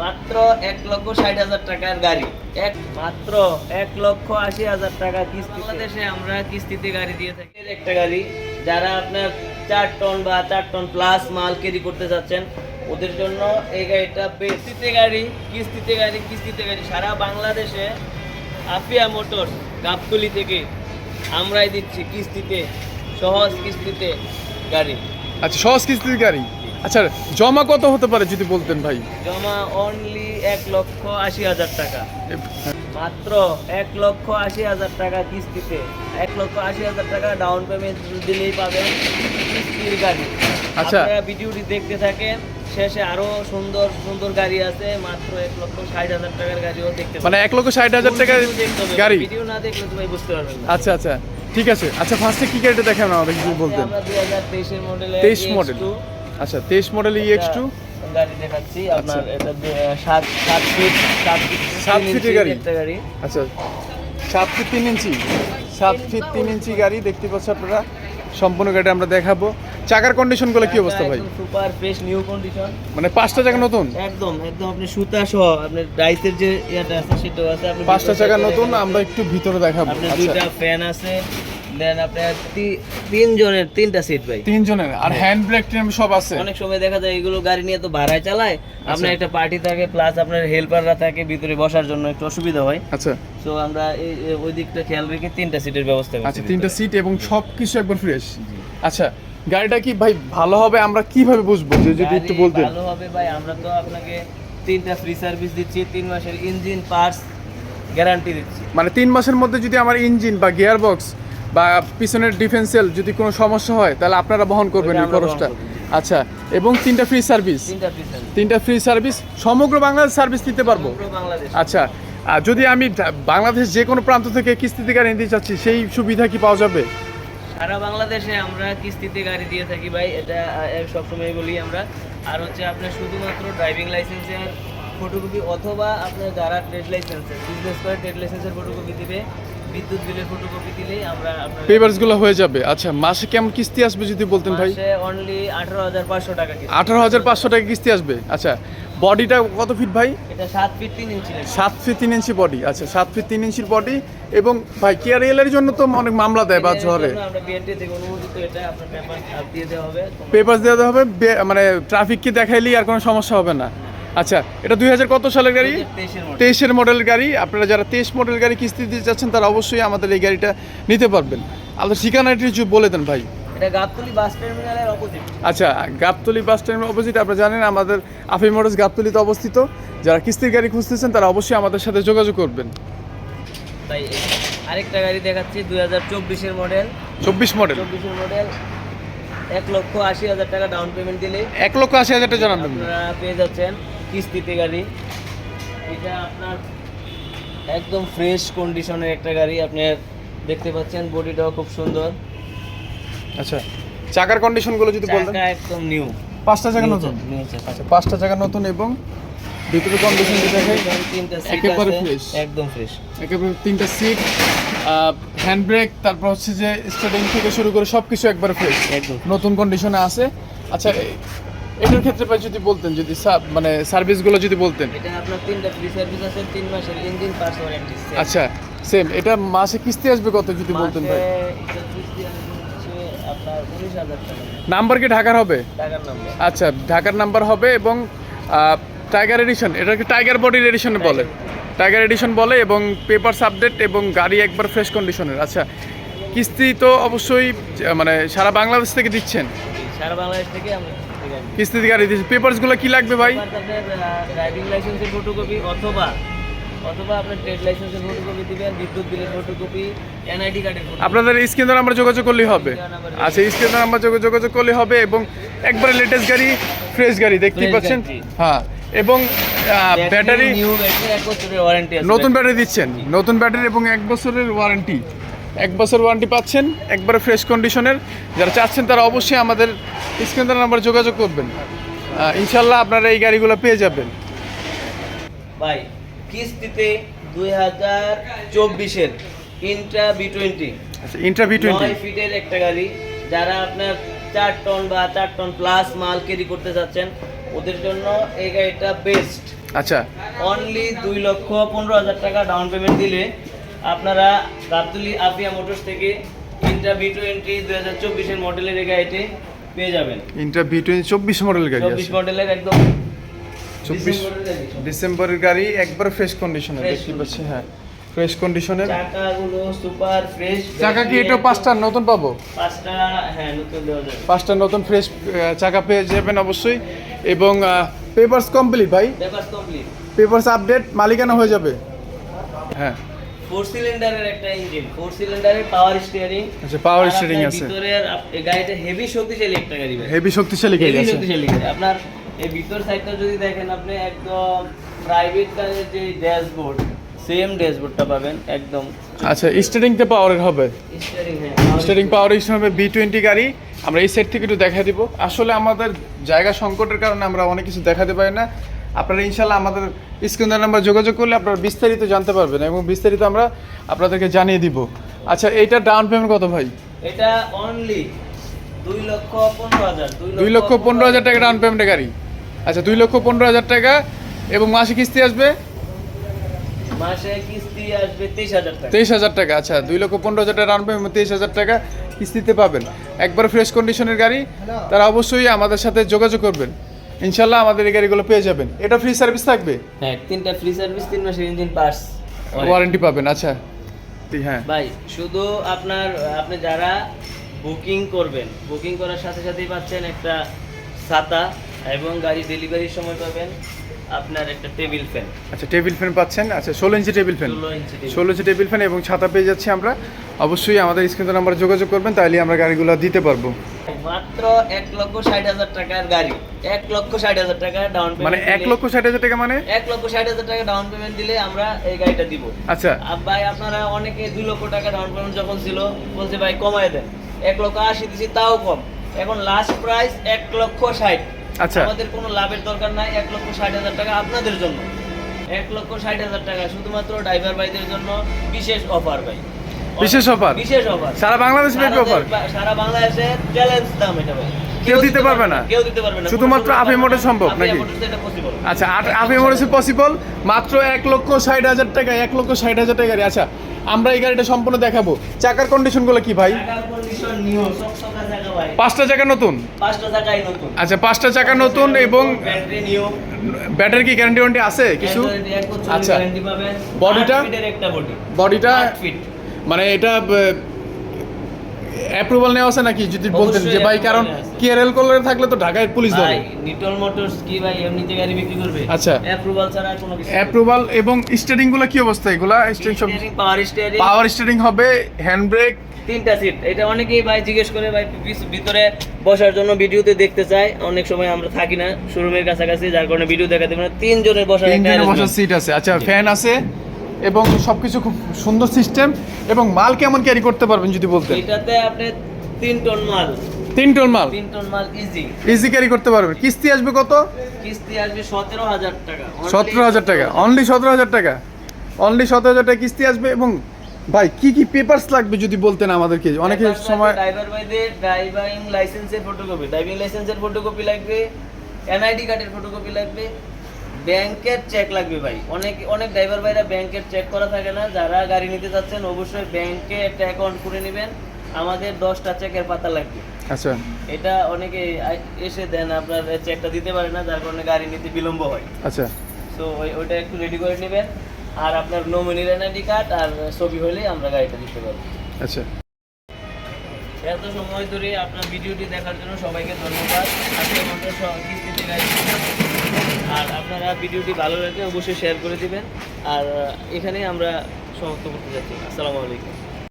মাত্র এক লক্ষ ষাট হাজার টাকার গাড়ি। এক মাত্র এক লক্ষ আশি হাজার টাকা কিস্তি বাংলাদেশে আমরা কিস্তিতে গাড়ি দিয়ে থাকি। একটা গাড়ি যারা আপনার চার টন বা চার টন প্লাস মাল ক্যারি করতে যাচ্ছেন ওদের জন্য এই গাড়িটা কিস্তিতে গাড়ি কিস্তিতে গাড়ি কিস্তিতে গাড়ি। সারা বাংলাদেশে আফিয়া মোটরস গাবতলি থেকে আমরাই দিচ্ছি কিস্তিতে সহজ কিস্তিতে গাড়ি। আচ্ছা সহজ কিস্তির গাড়ি? আচ্ছা জমা কত হতে পারে যদি বলতেন ভাই? জমা অনলি এক লক্ষ আশি হাজার টাকা। মাত্র এক লক্ষ আশি হাজার টাকা কিস্তিতে। এক লক্ষ আশি হাজার টাকা ডাউন পেমেন্ট দিলেই পাবেন কিস্তির গাড়ি। আচ্ছা। ভিডিওটি দেখতে থাকেন শেষে আরও সুন্দর সুন্দর গাড়ি আছে মাত্র এক লক্ষ ষাট হাজার টাকার গাড়িও দেখতে মানে এক লক্ষ ষাট হাজার টাকার গাড়ি? ভিডিও না দেখলে তো ভাই বুঝতে পারবেন না। আচ্ছা আচ্ছা। ঠিক আছে। আচ্ছা ফার্স্টে কি গাড়িটা দেখাবেন আমাদের কিছু বলতেন? আমরা দুই হাজার তেইশের মডেলে তেইশ মডেল আচ্ছা তেইশ মডেল ইএক্স টু গাড়ি দেখাচ্ছি আপনার এটা দু- সাত সাত ফিট সাত ফিট সাত ফিটের গাড়ি? গাড়ি। আচ্ছা সাত ফিট তিন ইঞ্চি সাত ফিট তিন ইঞ্চি গাড়ি দেখতে পাচ্ছেন আপনারা? সম্পূর্ণ গাড়ি আমরা দেখাবো। চাকার কন্ডিশনগুলো কি অবস্থা ভাই? সুপার ফ্রেশ নিউ কন্ডিশন মানে পাঁচটা চাকা নতুন? একদম একদম আপনি সুতা সহ আপনার ডাইসের যে ইয়াটা আছে সেটাও আছে আপনি পাঁচটা চাকা নতুন আমরা একটু ভিতরে দেখাবো। আপনার আচ্ছা। দুইটা ফ্যান আছে। দেন আপনার তি- তিনজনের তিনটা সিট ভাই। তিনজনের আর হ্যান্ড ব্রেক সব আছে। অনেক সময় দেখা যায় এগুলো গাড়ি নিয়ে তো ভাড়ায় চালায় আপনার একটা পার্টি থাকে প্লাস আপনার হেল্পাররা থাকে ভিতরে বসার জন্য একটু অসুবিধা হয়। আচ্ছা। তো আমরা ওই দিকটা খেয়াল রেখে তিনটা সিটের ব্যবস্থা আচ্ছা তিনটা সিট এবং সব কিছু একবার ফ্রেশ আচ্ছা গাড়িটা কি ভাই ভালো হবে? আমরা কীভাবে বুঝব? যদি একটু বলতেন। ভালো হবে ভাই আমরা তো আপনাকে তিনটা ফ্রি সার্ভিস দিচ্ছি তিন মাসের ইঞ্জিন পার্টস গ্যারান্টি দিচ্ছি। মানে তিন মাসের মধ্যে যদি আমার ইঞ্জিন বা গিয়ার বক্স বা পিছনের ডিফেন্সিয়াল যদি কোনো সমস্যা হয় তাহলে আপনারা বহন করবেন এই খরচটা। আচ্ছা এবং তিনটা ফ্রি সার্ভিস তিনটা ফ্রি সার্ভিস ফ্রি সার্ভিস সমগ্র বাংলাদেশ সার্ভিস দিতে পারব? বাংলাদেশ। আচ্ছা আর যদি আমি বাংলাদেশ যে কোনো প্রান্ত থেকে কিস্তিতে গাড়ি নিতে চাচ্ছি সেই সুবিধা কি পাওয়া যাবে? সারা বাংলাদেশে আমরা কিস্তিতে গাড়ি দিয়ে থাকি ভাই এটা সবসময় বলি আমরা। আর হচ্ছে আপনার শুধুমাত্র ড্রাইভিং লাইসেন্সের ফটোকপি অথবা আপনার যারা ট্রেড লাইসেন্সের বিজনেস করে ট্রেড লাইসেন্সের ফটোকপি দিবে বিদ্যুৎ বিলের ফটোকপি দিলেই আমরা আপনার পেপারসগুলো হয়ে যাবে। আচ্ছা মাসে কেমন কিস্তি আসবে যদি বলতেন ভাই? মাসে অনলি আঠারো হাজার পাঁচশো টাকা কিস্তি। আঠারো হাজার পাঁচশো টাকা কিস্তি আসবে? আচ্ছা বডিটা কত ফিট ভাই? এটা সাত ফিট তিন ইঞ্চি লাগবে। সাত ফিট তিন ইঞ্চি বডি আচ্ছা সাত ফিট তিন ইঞ্চির বডি এবং ভাই কেয়ার এর জন্য তো অনেক মামলা দেয় বা জন্য আমরা বিএনটি থেকে অনুমোদিত এটা আপনার পেপার দিয়ে দেওয়া হবে। পেপার দেওয়া হবে মানে ট্রাফিককে দেখাইলেই আর কোনো সমস্যা হবে না। আচ্ছা এটা দুই হাজার কত সালের গাড়ি? তেইশের মডেল মডেলের গাড়ি। আপনারা যারা তেইশ মডেল গাড়ি কিস্তি দিতে চাচ্ছেন তারা অবশ্যই আমাদের এই গাড়িটা নিতে পারবেন। আপনার ঠিকানাটি একটু বলে দেন ভাই। এটা গাবতলি বাস টার্মিনালের অপোজিট আচ্ছা গাবতলি বাস স্ট্যান্ডের অপোজিট আপনারা জানেন আমাদের আফি মোটরস গাবতলিতে অবস্থিত। যারা কিস্তির গাড়ি খুঁজতেছেন তারা অবশ্যই আমাদের সাথে যোগাযোগ করবেন। তাই আরেকটা গাড়ি দেখাচ্ছি দুই হাজার চব্বিশের মডেল চব্বিশ মডেল চব্বিশের মডেল এক লক্ষ আশি হাজার টাকা ডাউন পেমেন্ট দিলে। এক লক্ষ আশি হাজার টাকা জানাবেন। আপনারা পেয়ে যাচ্ছেন। কিস্তিতে গাড়ি। এটা আপনার একদম ফ্রেশ কন্ডিশনের একটা গাড়ি। আপনি দেখতে পাচ্ছেন বডিটাও খুব সুন্দর। আচ্ছা চাকার কন্ডিশনগুলো যদি বলতেন। চাকা একদম নিউ পাঁচটা চাকা নতুন? আচ্ছা পাঁচটা চাকা নতুন এবং ভিতরে কন্ডিশন দেখে তিনটা সিট একেবারে fresh। একদম ফ্রেশ একেবারে তিনটা সিট হ্যান্ড ব্রেক তারপর হচ্ছে যে স্টার্টিং থেকে শুরু করে সব কিছু একবারে ফ্রেশ একদম নতুন কন্ডিশনে আছে। আচ্ছা এটার ক্ষেত্রে ভাই যদি বলতেন যদি মানে সার্ভিসগুলো যদি বলতেন। এটা আপনার তিনটা ফ্রি সার্ভিস আছে তিন মাসের ইঞ্জিন পার্টস ওয়ারেন্টি আচ্ছা সেম এটা মাসে কিস্তি আসবে কত যদি বলতেন ভাই? এটা কিস্তি আসবে আপনার উনিশ হাজার টাকা। নাম্বার কি ঢাকার হবে? আচ্ছা ঢাকার নাম্বার হবে এবং টাইগার এডিশন এটাকে টাইগার বডির এডিশন বলে? টাইগার এডিশন বলে এবং পেপারস আপডেট এবং গাড়ি একবার ফ্রেশ কন্ডিশনের আচ্ছা কিস্তি তো অবশ্যই মানে সারা বাংলাদেশ থেকে দিচ্ছেন? সারা বাংলাদেশ থেকে আমরা কিস্তিতে গাড়ি গাড়ি দিচ্ছেন পেপারসগুলো কি লাগবে ভাই? ড্রাইভিং লাইসেন্সের ফটোকপি অথবা অথবা আপনার ট্রেড লাইসেন্সের ফটোকপি দিবেন বিদ্যুৎ বিলের ফটোকপি এনআইডি কার্ডের ফটো আপনাদের স্ক্রিনের নাম্বার যোগাযোগ করলেই হবে। আচ্ছা স্ক্রিনের নাম্বার যোগাযোগ করলেই হবে এবং একবারে লেটেস্ট গাড়ি ফ্রেশ গাড়ি দেখতেই পাচ্ছেন? হ্যাঁ এবং ব্যাটারি নিউ ব্যাটারি এক বছরের ওয়ারেন্টি আছে নতুন ব্যাটারি দিচ্ছেন। নতুন ব্যাটারি এবং এক বছরের ওয়ারেন্টি এক বছর ওয়ারেন্টি পাচ্ছেন একবারে ফ্রেশ কন্ডিশনের যারা চাচ্ছেন তারা অবশ্যই আমাদের স্ক্রিনের নাম্বার যোগাযোগ করবেন। ইনশাল্লাহ আপনারা এই গাড়িগুলো পেয়ে যাবেন। ভাই কিস্তিতে দুই হাজার চব্বিশের ইন্ট্রা বি টোয়েন্টি আচ্ছা ইন্টারভিউ টোয়েন্টি নয় ফিটের একটা গাড়ি। যারা আপনার চার টন বা চার টন প্লাস মাল ক্যারি করতে যাচ্ছেন ওদের জন্য এই গাড়িটা বেস্ট আচ্ছা। অনলি দুই লক্ষ পনেরো হাজার টাকা ডাউন পেমেন্ট দিলে আপনারা গাবতলি আফিয়া মোটরস থেকে ইন্ট্রা বি টোয়েন্টি দু হাজার চব্বিশের মডেলের এই গাড়িটি পেয়ে যাবেন। ইন্টার ভি টোয়েন্টি চব্বিশ মডেল গাড়ি চব্বিশ মডেলের একদম চব্বিশ ডিসেম্বরের গাড়ি। একবার ফ্রেশ কন্ডিশনে দেখতে পাচ্ছি হ্যাঁ ফ্রেশ কন্ডিশনের চাকাগুলো সুপার ফ্রেশ চাকা কি এটা পাঁচটার নতুন পাবো? পাঁচটা হ্যাঁ নতুন দেওয়া যাবে। পাঁচটা নতুন ফ্রেশ চাকা পেয়ে যাবেন অবশ্যই। এবং পেপারস কমপ্লিট ভাই। পেপার কমপ্লিট পেপারস আপডেট মালিকানা হয়ে যাবে। হ্যাঁ। ফোর সিলিন্ডারের একটা ইঞ্জিন ফোর সিলিন্ডারের পাওয়ার স্টিয়ারিং আচ্ছা পাওয়ার স্টিয়ারিং আছে। ভিতরের আপ- এই গাড়িটা হেভি শক্তিশালী একটা গাড়ি হেভি শক্তিশালী গাড়ি আছে। শক্তিশালী গাড়ি। আপনার এই ভিতর সাইডটা যদি দেখেন আপনি একদম প্রাইভেট কারের যে ড্যাশবোর্ড সেম ড্যাশবোর্ডটা পাবেন একদম। আচ্ছা স্টারিংতে পাওয়ারের হবে? স্টিয়ারিং হ্যাঁ স্টারিং পাওয়ার হিসেবে বি টোয়েন্টি গাড়ি আমরা এই সেট থেকে একটু দেখা দিব। আসলে আমাদের জায়গা সংকটের কারণে আমরা অনেক কিছু দেখাতে পারি না। আপনারা ইনশাল্লাহ আমাদের স্ক্রিনের নাম্বার যোগাযোগ করলে আপনারা বিস্তারিত জানতে পারবেন এবং বিস্তারিত আমরা আপনাদেরকে জানিয়ে দিব। আচ্ছা এইটা ডাউন পেমেন্ট কত ভাই? এটা অনলি দুই লক্ষ পনেরো হাজার দুই লক্ষ পনেরো হাজার টাকা ডাউন পেমেন্টের গাড়ি। আচ্ছা দুই লক্ষ পনেরো হাজার টাকা এবং মাসে কিস্তি আসবে? মাসে কিস্তি আসবে তেইশ হাজার টাকা। তেইশ হাজার টাকা আচ্ছা দুই লক্ষ পনেরো হাজার টাকা ডাউন পেমেন্ট তেইশ হাজার টাকা কিস্তিতে পাবেন। একবার ফ্রেশ কন্ডিশনের গাড়ি তারা অবশ্যই আমাদের সাথে যোগাযোগ করবেন। ইনশাল্লাহ আমাদের এই গাড়িগুলো পেয়ে যাবেন। এটা ফ্রি সার্ভিস থাকবে? হ্যাঁ তিনটা ফ্রি সার্ভিস তিন মাসের ইঞ্জিন পাস ওয়ারেন্টি পাবেন আচ্ছা। হ্যাঁ। ভাই শুধু আপনার আপনি যারা বুকিং করবেন বুকিং করার সাথে সাথেই পাচ্ছেন একটা ছাতা এবং গাড়ি ডেলিভারির সময় পাবেন আপনার একটা টেবিল ফ্যান আচ্ছা টেবিল ফ্যান পাচ্ছেন? আচ্ছা ষোলো ইঞ্চি টেবিল ফ্যান ষোলো ইঞ্চি table ষোলো ইঞ্চি টেবিল ফ্যান এবং ছাতা পেয়ে যাচ্ছি আমরা। অবশ্যই আমাদের স্ক্রিন নাম্বার যোগাযোগ করবেন তাহলে আমরা গাড়িগুলো দিতে পারব। মাত্র এক লক্ষ ষাট হাজার টাকার গাড়ি। এক লক্ষ ষাট হাজার টাকা ডাউন মানে এক লক্ষ ষাট হাজার টাকা মানে? এক লক্ষ ষাট হাজার টাকা ডাউন পেমেন্ট দিলে আমরা এই গাড়িটা দিব। আচ্ছা। ভাই আপনারা অনেকে দুই লক্ষ টাকা ডাউন পেমেন্ট যখন ছিল বলছে ভাই কমায় দেন। এক লক্ষ আশি দিছি তাও কম। এখন লাস্ট প্রাইস এক লক্ষ ষাট। আচ্ছা। আমাদের কোনো লাভের দরকার নাই এক লক্ষ ষাট হাজার টাকা আপনাদের জন্য। এক লক্ষ ষাট হাজার টাকা শুধুমাত্র ড্রাইভার ভাইদের জন্য বিশেষ অফার ভাই। বিশেষ offer? বিশেষ অফার। সারা বাংলাদেশ ব্যাপী অফার? সারা বাংলাদেশে চ্যালেঞ্জ দাম এটা ভাই। কেউ দিতে পারবে না? কেউ দিতে পারবে না। শুধুমাত্র আফি মোটর সম্ভব নাকি? আচ্ছা আপনি মনে পসিবল মাত্র এক লক্ষ ষাট হাজার টাকা এক লক্ষ ষাট হাজার টাকা গাড়ি আচ্ছা আমরা এই গাড়িটা সম্পূর্ণ দেখাবো। চাকার কন্ডিশনগুলো কি ভাই। পাঁচটা চাকা নতুন? আচ্ছা পাঁচটা চাকা নতুন এবং ব্যাটারি কি গ্যারান্টি ওয়ারেন্টি আছে কিছু? আচ্ছা আচ্ছা বডিটা বডিটা? মানে এটা অ্যাপ্রুভাল নেওয়া আছে নাকি যদি বলতেন যে ভাই কারণ। কেয়ারএল কলারে থাকলে তো ঢাকায় পুলিশ ধরে। নিটল মোটরস কি ভাই এমনিতে গাড়ি বিক্রি করবে? আচ্ছা। অ্যাপ্রুভাল ছাড়া কোনো কিছু অ্যাপ্রুভাল এবং স্টারিংগুলো কি অবস্থা এগুলা? স্টারিং সব পাওয়ার স্টিয়ারিং পাওয়ার স্টারিং হবে হ্যান্ড ব্রেক তিনটা সিট এটা অনেকেই ভাই জিজ্ঞেস করে ভাই ভিতরে বসার জন্য ভিডিওতে দেখতে চায়। অনেক সময় আমরা থাকি না শোরুমের কাছাকাছি যার কারণে ভিডিও দেখাতে পারি তিনজনের বসার একটা বসার সিট আছে। আচ্ছা ফ্যান আছে এবং সবকিছু খুব সুন্দর সিস্টেম এবং মাল কেমন ক্যারি করতে পারবেন যদি বলতেন? এটাতে আপনি তিন টন মাল। তিন টন মাল? তিন টন মাল ইজি ইজি ক্যারি করতে পারবেন। কিস্তি আসবে কত? কিস্তি আসবে সতেরো হাজার টাকা। সতেরো হাজার টাকা। অনলি সতেরো হাজার টাকা। অনলি সতেরো হাজার টাকা কিস্তি আসবে এবং ভাই কি কি পেপারস লাগবে যদি বলতেন আমাদেরকে? অনেকের সময় ড্রাইভার ভাইদের ড্রাইভিং লাইসেন্সের ফটোকপি ড্রাইভিং লাইসেন্সের ফটোকপি লাগবে এনআইডি কার্ডের ফটোকপি লাগবে ব্যাংকের চেক লাগবে ভাই। অনেক অনেক ড্রাইভার ভাইরা ব্যাংকের চেক করা থাকে না। যারা গাড়ি নিতে চাচ্ছেন অবশ্যই ব্যাংকে একটা অ্যাকাউন্ট করে নেবেন। আমাদের দশটা চেকের পাতা লাগবে। আচ্ছা। এটা অনেকে এসে দেন আপনার চেকটা দিতে পারে না যার কারণে গাড়ি নিতে বিলম্ব হয়। আচ্ছা। তো ওই ওইটা একটু রেডি করে নেবেন। আর আপনার নমিনির এনআইডি কার্ড আর ছবি হলেই আমরা গাড়িটা দিতে পারব। আচ্ছা। এত সময় ধরে আপনার ভিডিওটি দেখার জন্য সবাইকে ধন্যবাদ। আজকে আমাদের কিস্তিতে গাড়ি আর আপনারা ভিডিওটি ভালো লাগে অবশ্যই শেয়ার করে দিবেন। আর এখানেই আমরা সমাপ্ত করতে যাচ্ছি। আসসালামু আলাইকুম।